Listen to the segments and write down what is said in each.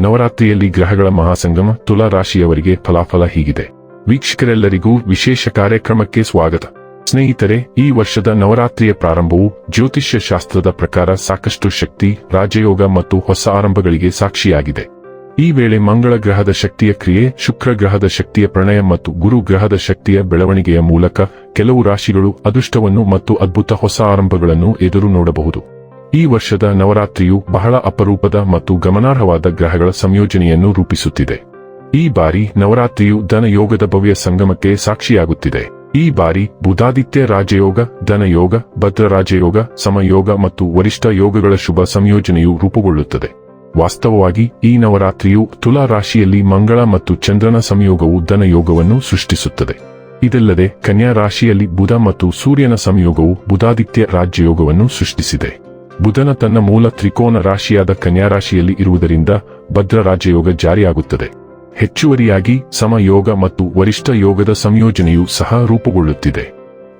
ನವರಾತ್ರಿಯಲ್ಲಿ ಗ್ರಹಗಳ ಮಹಾಸಂಗಮ ತುಲಾ ರಾಶಿಯವರಿಗೆ ಫಲಾಫಲ ಹೀಗಿದೆ. ವೀಕ್ಷಕರೆಲ್ಲರಿಗೂ ವಿಶೇಷ ಕಾರ್ಯಕ್ರಮಕ್ಕೆ ಸ್ವಾಗತ. ಸ್ನೇಹಿತರೆ, ಈ ವರ್ಷದ ನವರಾತ್ರಿಯ ಪ್ರಾರಂಭವು ಜ್ಯೋತಿಷ್ಯ ಶಾಸ್ತ್ರದ ಪ್ರಕಾರ ಸಾಕಷ್ಟು ಶಕ್ತಿ, ರಾಜಯೋಗ ಮತ್ತು ಹೊಸ ಆರಂಭಗಳಿಗೆ ಸಾಕ್ಷಿಯಾಗಿದೆ. ಈ ವೇಳೆ ಮಂಗಳ ಗ್ರಹದ ಶಕ್ತಿಯ ಕ್ರಿಯೆ, ಶುಕ್ರ ಗ್ರಹದ ಶಕ್ತಿಯ ಪ್ರಣಯ ಮತ್ತು ಗುರು ಗ್ರಹದ ಶಕ್ತಿಯ ಬೆಳವಣಿಗೆಯ ಮೂಲಕ ಕೆಲವು ರಾಶಿಗಳು ಅದೃಷ್ಟವನ್ನು ಮತ್ತು ಅದ್ಭುತ ಹೊಸ ಆರಂಭಗಳನ್ನು ಎದುರು ನೋಡಬಹುದು. ಈ ವರ್ಷದ ನವರಾತ್ರಿಯು ಬಹಳ ಅಪರೂಪದ ಮತ್ತು ಗಮನಾರ್ಹವಾದ ಗ್ರಹಗಳ ಸಂಯೋಜನೆಯನ್ನು ರೂಪಿಸುತ್ತಿದೆ. ಈ ಬಾರಿ ನವರಾತ್ರಿಯು ಧನಯೋಗದ ಭವ್ಯ ಸಂಗಮಕ್ಕೆ ಸಾಕ್ಷಿಯಾಗುತ್ತಿದೆ. ಈ ಬಾರಿ ಬುಧಾದಿತ್ಯ ರಾಜಯೋಗ, ಧನಯೋಗ ಭದ್ರ ರಾಜಯೋಗ ಸಮಯೋಗ ಮತ್ತು ವರಿಷ್ಠ ಯೋಗಗಳ ಶುಭ ಸಂಯೋಜನೆಯು ರೂಪುಗೊಳ್ಳುತ್ತದೆ. ವಾಸ್ತವವಾಗಿ ಈ ನವರಾತ್ರಿಯು ತುಲಾ ರಾಶಿಯಲ್ಲಿ ಮಂಗಳ ಮತ್ತು ಚಂದ್ರನ ಸಂಯೋಗವು ಧನಯೋಗವನ್ನು ಸೃಷ್ಟಿಸುತ್ತದೆ. ಇದಲ್ಲದೆ ಕನ್ಯಾ ರಾಶಿಯಲ್ಲಿ ಬುಧ ಮತ್ತು ಸೂರ್ಯನ ಸಂಯೋಗವು ಬುಧಾದಿತ್ಯ ರಾಜ್ಯಯೋಗವನ್ನು ಸೃಷ್ಟಿಸಿದೆ. ಬುಧನ ತನ್ನ ಮೂಲ ತ್ರಿಕೋನ ರಾಶಿಯಾದ ಕನ್ಯಾ ರಾಶಿಯಲ್ಲಿ ಇರುವುದರಿಂದ ಭದ್ರ ರಾಜಯೋಗ ಜಾರಿಯಾಗುತ್ತದೆ. ಹೆಚ್ಚುವರಿಯಾಗಿ ಸಮಯೋಗ ಮತ್ತು ವರಿಷ್ಠ ಯೋಗದ ಸಂಯೋಜನೆಯು ಸಹ ರೂಪುಗೊಳ್ಳುತ್ತಿದೆ.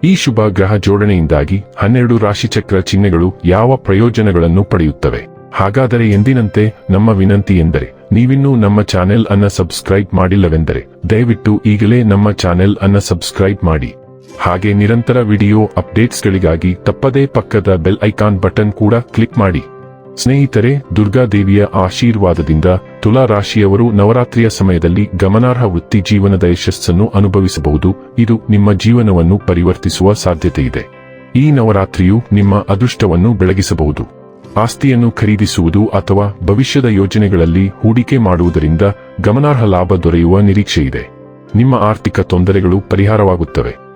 ಈ ಶುಭ ಗ್ರಹ ಜೋಡಣೆಯಿಂದಾಗಿ ಹನ್ನೆರಡು ರಾಶಿಚಕ್ರ ಚಿಹ್ನೆಗಳು ಯಾವ ಪ್ರಯೋಜನಗಳನ್ನು ಪಡೆಯುತ್ತವೆ? ಹಾಗಾದರೆ ಎಂದಿನಂತೆ ನಮ್ಮ ವಿನಂತಿ ಎಂದರೆ, ನೀವಿನ್ನೂ ನಮ್ಮ ಚಾನೆಲ್ ಅನ್ನ ಸಬ್ಸ್ಕ್ರೈಬ್ ಮಾಡಿಲ್ಲವೆಂದರೆ, ದಯವಿಟ್ಟು ಈಗಲೇ ನಮ್ಮ ಚಾನೆಲ್ ಅನ್ನ ಸಬ್ಸ್ಕ್ರೈಬ್ ಮಾಡಿ. ಹಾಗೆ ನಿರಂತರ ವಿಡಿಯೋ ಅಪ್ಡೇಟ್ಸ್ಗಳಿಗಾಗಿ ತಪ್ಪದೇ ಪಕ್ಕದ ಬೆಲ್ ಐಕಾನ್ ಬಟನ್ ಕೂಡ ಕ್ಲಿಕ್ ಮಾಡಿ. ಸ್ನೇಹಿತರೆ ದುರ್ಗಾದೇವಿಯ ಆಶೀರ್ವಾದದಿಂದ ತುಲಾ ರಾಶಿಯವರು ನವರಾತ್ರಿಯ ಸಮಯದಲ್ಲಿ ಗಮನಾರ್ಹ ವೃತ್ತಿ ಜೀವನದ ಯಶಸ್ಸನ್ನು ಅನುಭವಿಸಬಹುದು. ಇದು ನಿಮ್ಮ ಜೀವನವನ್ನು ಪರಿವರ್ತಿಸುವ ಸಾಧ್ಯತೆಯಿದೆ ಈ ನವರಾತ್ರಿಯು ನಿಮ್ಮ ಅದೃಷ್ಟವನ್ನು ಬೆಳಗಿಸಬಹುದು. ಆಸ್ತಿಯನ್ನು ಖರೀದಿಸುವುದು ಅಥವಾ ಭವಿಷ್ಯದ ಯೋಜನೆಗಳಲ್ಲಿ ಹೂಡಿಕೆ ಮಾಡುವುದರಿಂದ ಗಮನಾರ್ಹ ಲಾಭ ದೊರೆಯುವ ನಿರೀಕ್ಷೆಯಿದೆ. ನಿಮ್ಮ ಆರ್ಥಿಕ ತೊಂದರೆಗಳು ಪರಿಹಾರವಾಗುತ್ತವೆ.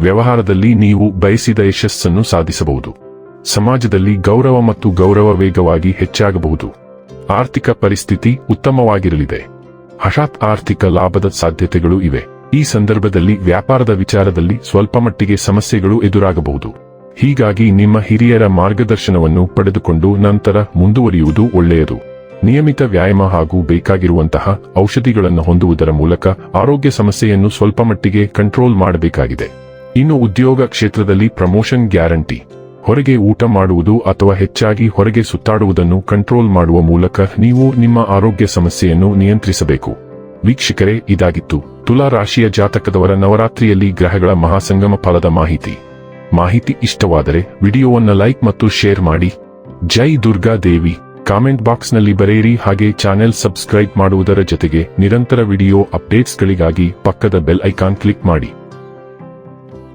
ವ್ಯವಹಾರದಲ್ಲಿ ನೀವು ಬಯಸಿದ ಯಶಸ್ಸನ್ನು ಸಾಧಿಸಬಹುದು. ಸಮಾಜದಲ್ಲಿ ಗೌರವ ಮತ್ತು ಗೌರವ ವೇಗವಾಗಿ ಹೆಚ್ಚಾಗಬಹುದು. ಆರ್ಥಿಕ ಪರಿಸ್ಥಿತಿ ಉತ್ತಮವಾಗಿರಲಿದೆ. ಹಠಾತ್ ಆರ್ಥಿಕ ಲಾಭದ ಸಾಧ್ಯತೆಗಳು ಇವೆ. ಈ ಸಂದರ್ಭದಲ್ಲಿ ವ್ಯಾಪಾರದ ವಿಚಾರದಲ್ಲಿ ಸ್ವಲ್ಪ ಮಟ್ಟಿಗೆ ಸಮಸ್ಯೆಗಳು ಎದುರಾಗಬಹುದು. ಹೀಗಾಗಿ ನಿಮ್ಮ ಹಿರಿಯರ ಮಾರ್ಗದರ್ಶನವನ್ನು ಪಡೆದುಕೊಂಡು ನಂತರ ಮುಂದುವರಿಯುವುದು ಒಳ್ಳೆಯದು. ನಿಯಮಿತ ವ್ಯಾಯಾಮ ಹಾಗೂ ಬೇಕಾಗಿರುವಂತಹ ಔಷಧಿಗಳನ್ನು ಹೊಂದುವುದರ ಮೂಲಕ ಆರೋಗ್ಯ ಸಮಸ್ಯೆಯನ್ನು ಸ್ವಲ್ಪ ಮಟ್ಟಿಗೆ ಕಂಟ್ರೋಲ್ ಮಾಡಬೇಕಾಗಿದೆ. ಇನ್ನು ಉದ್ಯೋಗ ಕ್ಷೇತ್ರದಲ್ಲಿ ಪ್ರಮೋಷನ್ ಗ್ಯಾರಂಟಿ. ಹೊರಗೆ ಊಟ ಮಾಡುವುದು ಅಥವಾ ಹೆಚ್ಚಾಗಿ ಹೊರಗೆ ಸುತ್ತಾಡುವುದನ್ನು ಕಂಟ್ರೋಲ್ ಮಾಡುವ ಮೂಲಕ ನೀವು ನಿಮ್ಮ ಆರೋಗ್ಯ ಸಮಸ್ಯೆಯನ್ನು ನಿಯಂತ್ರಿಸಬೇಕು. ವೀಕ್ಷಕರೇ, ಇದಾಗಿತ್ತು. ತುಲಾ ರಾಶಿಯ ಜಾತಕದವರ ನವರಾತ್ರಿಯಲ್ಲಿ ಗ್ರಹಗಳ ಮಹಾಸಂಗಮ ಫಲದ ಮಾಹಿತಿ. ಮಾಹಿತಿ ಇಷ್ಟವಾದರೆ ವಿಡಿಯೋವನ್ನು ಲೈಕ್ ಮತ್ತು ಶೇರ್ ಮಾಡಿ. ಜೈ ದುರ್ಗಾ ದೇವಿ. ಕಾಮೆಂಟ್ ಬಾಕ್ಸ್ನಲ್ಲಿ ಬರೆಯಿರಿ. ಹಾಗೆ ಚಾನೆಲ್ ಸಬ್ಸ್ಕ್ರೈಬ್ ಮಾಡುವುದರ ಜೊತೆಗೆ ನಿರಂತರ ವಿಡಿಯೋ ಅಪ್ಡೇಟ್ಸ್ಗಳಿಗಾಗಿ ಪಕ್ಕದ ಬೆಲ್ ಐಕಾನ್ ಕ್ಲಿಕ್ ಮಾಡಿ.